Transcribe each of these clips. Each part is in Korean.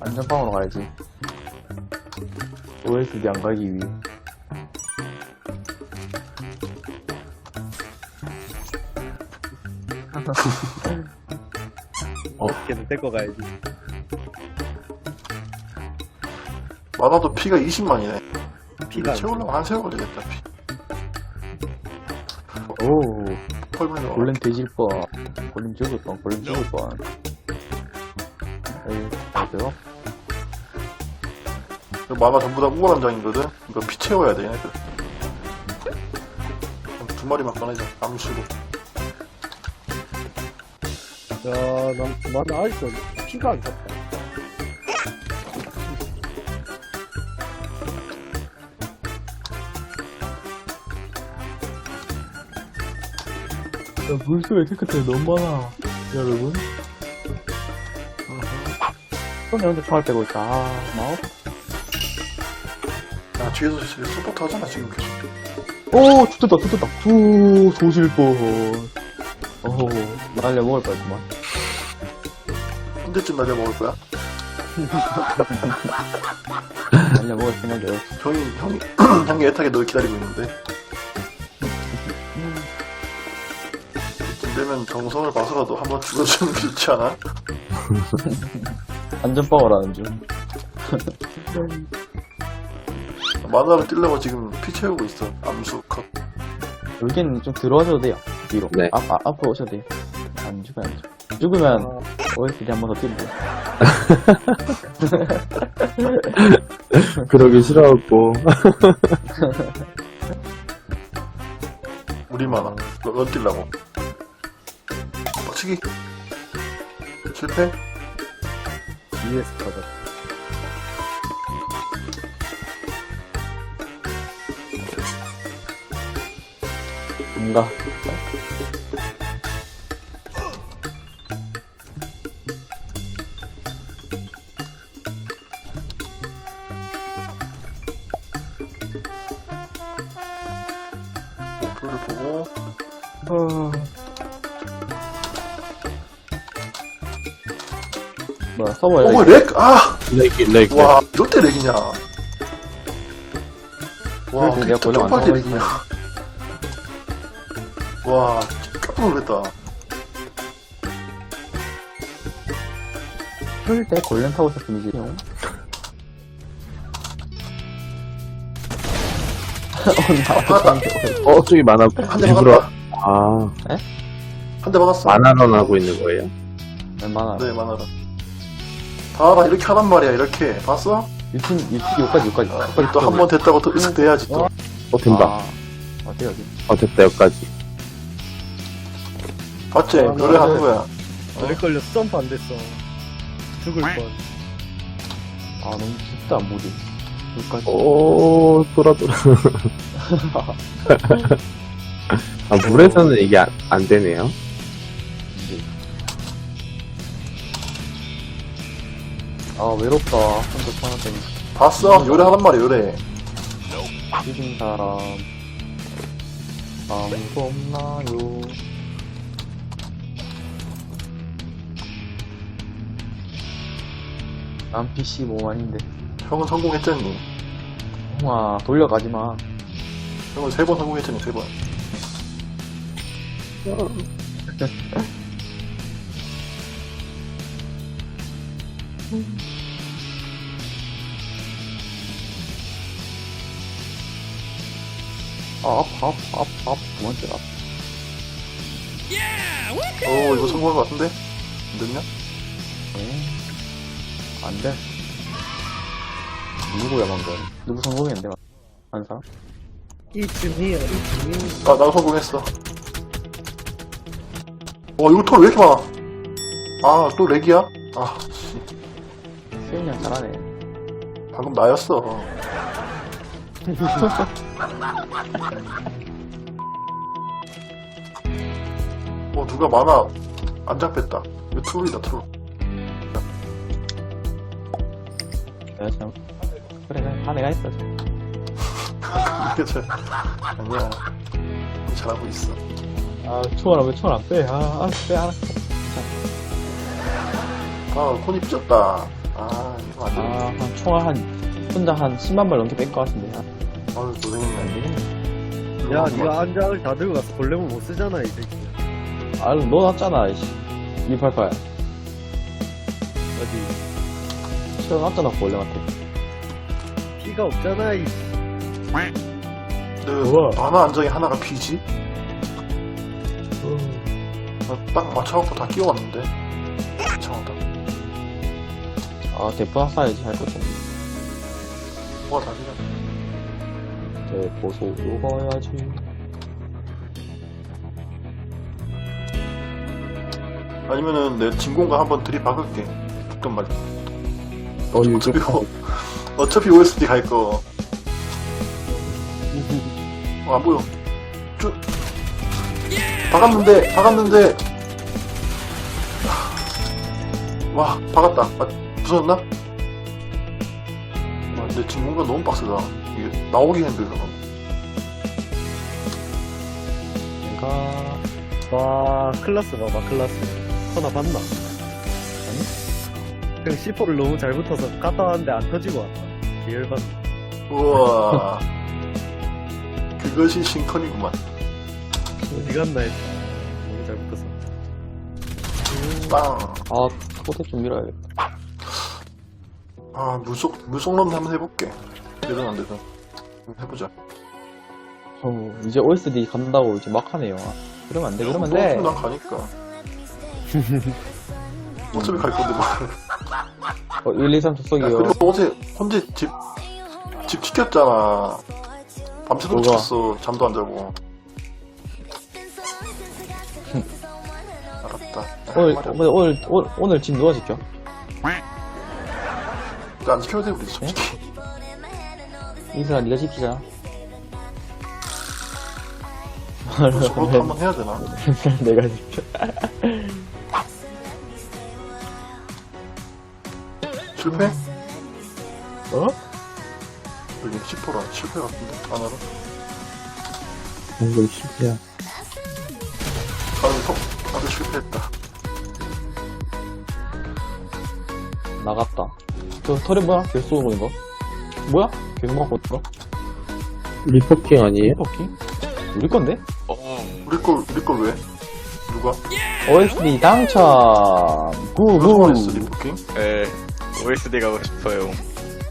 안전빵으로 가야지. OSD 안 가기 위해. 어떻게든 데리고 가야지. 많아도 피가 20만이네. 피가 안 채우려면 한 세월 걸리겠다, 피. 오, 와. 골렘 돼질 뻔. 골렘 죽을 뻔, 골렘 죽을 뻔. 에이, 어때요? 만화 전부 다 우월한 장이거든? 이거 피 채워야 돼, 얘네들. 그럼 두 마리만 꺼내자, 암수로. 야, 난, 난 아직도 피가 안 찼다. 야, 물소에 테크트에 너무 많아. 여러분. 손에 혼자 총알 빼고 있다. 아, 마법. 야, 뒤에서 지금 서포트 하잖아, 지금 계속. 오, 죽겠다, 죽겠다. 후, 조질 뻔. 어호, 날려 먹을 뻔했구만. 언제쯤 날려 먹을 거야? 날려 먹을 생각이 없어. 형이, 형이, 형이 애타게 널 기다리고 있는데. 이쯤 되면 정성을 봐서라도 한번 죽어주는 게 있지 않아? 안전빵을 하는 중. 만화를 뛸려고 지금 피 채우고 있어. 암수 컷. 여기는 좀 들어와줘도 돼요. 뒤로. 네. 앞, 앞, 앞으로 오셔도 돼요. 안 죽어요, 안 죽어. 죽으면 OSD 한 번 더 뛰면 돼요. 그러기 싫어하고. 우리. 너, 너 뛸라고. 빡치기. 실패? ES 터졌 뭔가. 불을 보고. 뭐야, 서버에. 오, 렉! 아! 렉이, 렉. 와, 이럴 때 렉이냐. 와, 그래도 내가 고정 안 쪽팔 때 하고 렉이냐. 와, 깜짝 놀랐다. 풀때 골렘 타고 있었으면 이제. 형. 어, 저기 만화, 한 대 일부러, 막았다. 아, 한대 막았어. 만화론 하고 있는 거예요? 웬만하. 네, 만화로. 봐봐, 이렇게 하란 말이야, 이렇게. 봤어? 유튜브, 유튜브 여기까지, 여기까지. 여기까지 또 한 번 됐다고 또 으쓱 돼야지, 또. 어, 된다. 아, 어때 어, 됐다, 여기까지. 봤지? 아, 노래 하는 맞아요. 거야. 렉 걸려서 점프 안 됐어. 죽을 뻔. 아, 너무 깊다, 물이. 여기까지. 오, 돌아, 돌아. 아, 물에서는 이게 안, 안 되네요. 아, 외롭다. 혼자 때문에. 봤어? 요래 하란 말이야, 요래. 죽은 사람. 아무도 없나요? 난 PC 모만인데. 형은 성공했잖니. 홍아, 돌려가지 마. 형은 세 번 성공했잖니, 세 번. 아, 아파, 아파, 아파, 아파. 그만 째라. 오, 이거 성공한 것 같은데? 안 됐냐? 네. 안 돼. 누구야, 방금? 누구 성공했는데? 한 사람? 이쯤이야, 이쯤이. 아, 나도 성공했어. 와, 이거 톨왜 이렇게 많아? 아, 또 렉이야? 아, 씨. 수현이 형 잘하네. 방금 나였어. 어, 누가 만화 안 잡혔다. 이거 트롤이다, 트롤. 참 그래 그래 다 내가 했어 이게 저, 아니야. 잘하고 있어. 아 총알 왜 총알 안빼 아 알았어 빼 알았어 아, 콘이 삐졌다. 아, 이거 안 되겠네. 아한 총알 한 혼자 한 10만 발 넘게 뺀것 같은데 아, 아유, 고생했네. 안 되겠네 야, 니가 안장을 다 들고 가서 볼레면 못 쓰잖아, 이 새끼. 아 넣어놨잖아 이씨 288 어디. 채워놨잖아 원래한테 피가 없잖아, 이 그, 우와. 만화 안정이 하나가 피지? 아, 딱 맞춰갖고 다 끼워왔는데. 이상하다. 아 대포나 쏴야지 할 것도 없네 뭐가 다르냐. 대포 소로 가야지 아니면은 내 진공과 한번 들이박을게. 죽던 말. 어, 이거 어차피, 오- 어차피 OSD 갈 거. 어, 안 보여. 쭉. 박았는데, 박았는데. 와, 박았다. 아, 부서졌나? 아, 근데 진공과 너무 빡세다. 이게 나오기 힘들어. 내가 와, 클라스 봐봐, 클라스. 하나 봤나? 그냥 C4를 너무 잘 붙어서 갔다 왔는데 안 터지고 왔다. 기열받 우와. 그것이 싱컨이구만. 어디 갔나 했다. 너무 잘 붙어서. 빵. 아 코드 좀 밀어야겠다 아, 물속, 물속론 한번 해볼게. 되든 안 되든. 해보자. 어, 이제 OSD 간다고 이제 막 하네요 아, 그러면 안 돼 그러면 또 안돼 난 가니까. 어차피 갈 건데, 뭐. 어, 1, 2, 3 야, 접속이요 그리고 어제 혼자 집, 집 지켰잖아. 밤새도록 뭐가? 지켰어. 잠도 안 자고. 알았다. 오늘, 말이야. 오늘, 오늘, 오늘, 오늘 집 누가 지켜? 그거 안 지켜야 돼, 우리 솔직히. 이슬아, 니가 지키자. 저것도 한번 해야 되나? 내가 지켜. 실패? 어? 여기 10%라. 실패 같은데? 안 알아? 이거 실패야. 아유, 턱. 나도 실패했다. 나갔다. 저 털이 뭐야? 계속 쏘고 있는 거? 뭐야? 계속 막고 있는 거? 리포킹 아니에요? 포킹? 우리 건데? 우리 걸, 우리 걸 왜? 누가? OSD 당첨! 누가 구구! 했어, 리포킹? 네, OSD 가고 싶어요.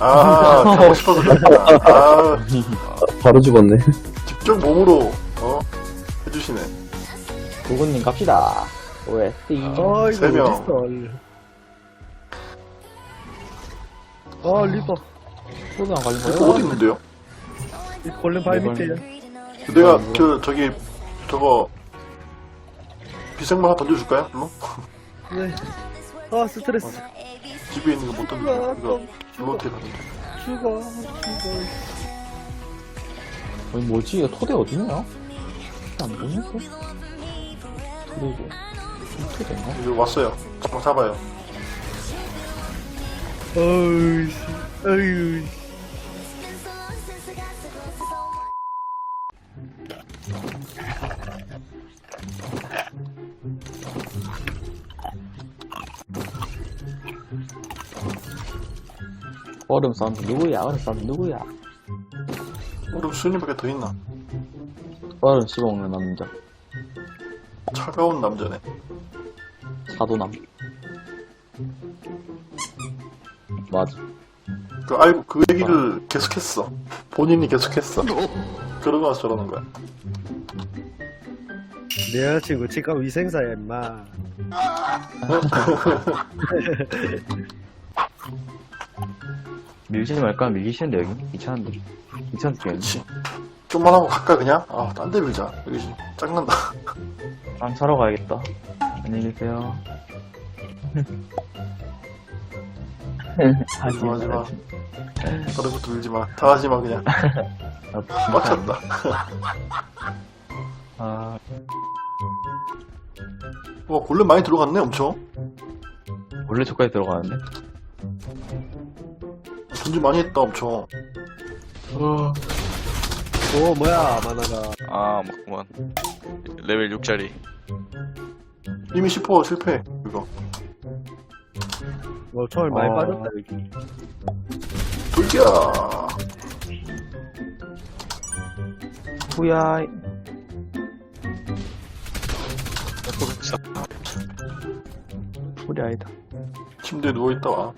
아, 가고 싶어서 그랬구나. 아, 바로 죽었네. 직접 몸으로, 어? 해주시네. 구구님 갑시다. OSD. 아, 세 명. 아, 리버. 소드 안 걸린 거야? 어디 있는데요? 이 골렘 발 리버. 밑에야. 내가, 저, 저기, 저거, 비상만 하나 던져줄까요? 뭐? 네. 아, 스트레스. 집에 있는 거못 던져. 아, 이거, 로테 가는데. 죽어, 죽어. 아니, 뭐지? 이거 토대 어딨냐? 안 보냈어? 토대고. 토대인가? 이거 왔어요. 잡아, 잡아요. 어이씨, 어이 얼음 사운드 누구야? 얼음 사운드 누구야? 우리 수님밖에 더 있나? 얼음 씹어먹는 남자. 차가운 남자네. 사도남. 맞아. 그, 알고, 그 얘기를 계속했어. 본인이 계속했어. 그러고 나서 저러는 거야. 내 여자친구 치과 위생사야, 임마. 밀지 말까? 밀기 싫은데 여기? 귀찮은데 귀찮게 그렇지. 좀만 하고 갈까, 그냥? 아, 딴 데 밀자. 여기 짱난다. 빵 사러 가야겠다 안녕히 계세요 하지 마, 하지 마. 다른 거 들지 마. 다 하지 마, 그냥. 아, 빡쳤다. 아, 와, 골렘 많이 들어갔네, 엄청. 원래 저까지 들어가는데? 전진 많이 했다, 엄청. 어, 오, 뭐야, 만화가. 아, 맞구만. 레벨 6짜리. 이미 10% 실패, 이거. 어, 총알 많이 어. 빠졌다, 여기. 돌기야! 후야, 후리 아니다. 침대에 누워있다 와.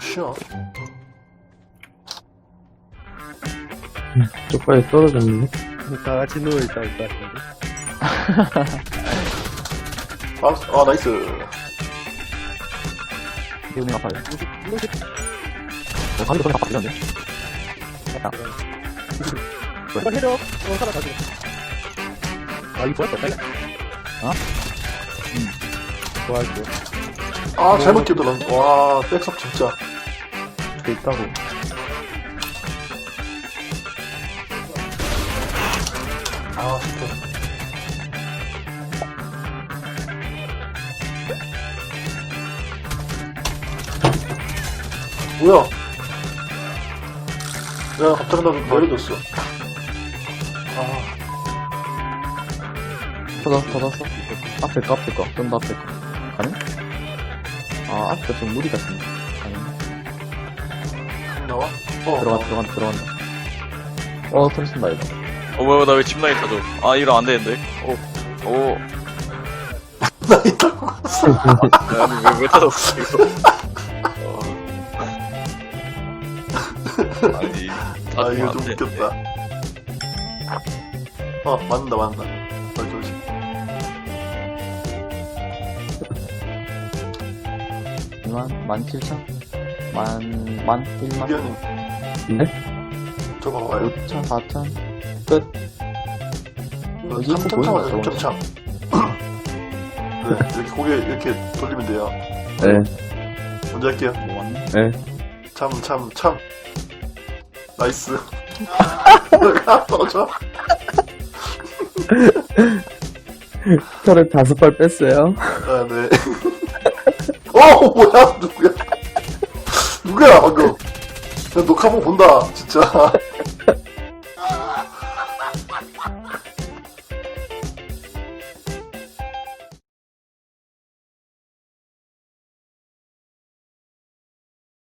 쉬어. 쪽까지 떨어졌네. 다 같이 누워있다, 할것 같은데. 아, 아, 나이스. 이거 아파요. 어, 방금 전에 아팠는데? 이거 해줘. 어, 살아 가지고. 아, 이거 좋았다, 빨리. 어? 응. 좋았고. 아, 잘못 뛰더라. 와, 백섭 진짜. 돼 있다고. 뭐야? 야, 갑자기 나 내려졌어. 아, 터졌어, 터졌어. 앞에 거, 앞에 거. 좀 더 앞에 거. 가능? 아, 앞에 좀 무리 같은데. 가능? 나와? 어, 들어가, 들어간다, 들어간다. 어, 털린다, 이거. 어, 뭐야, 나왜 집라인 타죠? 아, 이러면 안 되는데. 오, 오. 나 있다고. 아니, 왜, 왜 타졌어, 이거. 아니, 아, 이거 안좀 돼. 웃겼다. 어, 맞는다, 맞는다. 아, 조심. 만, 만 칠천? 만, 만, 일만? 네? 저 봐봐요. 오천, 사천? 끝. 여기 info 3점창 하자, 보이는 거 3점창. 네, 이렇게 고개 이렇게 돌리면 돼요. 네, 먼저 할게요. 뭐 왔네? 네. 참, 참, 참. 나이스. 아, 떨어져. 털을 다섯 발 뺐어요. 아, 네. 어, 뭐야, 누구야? 누구야, 방금. 나 녹화본 본다, 진짜.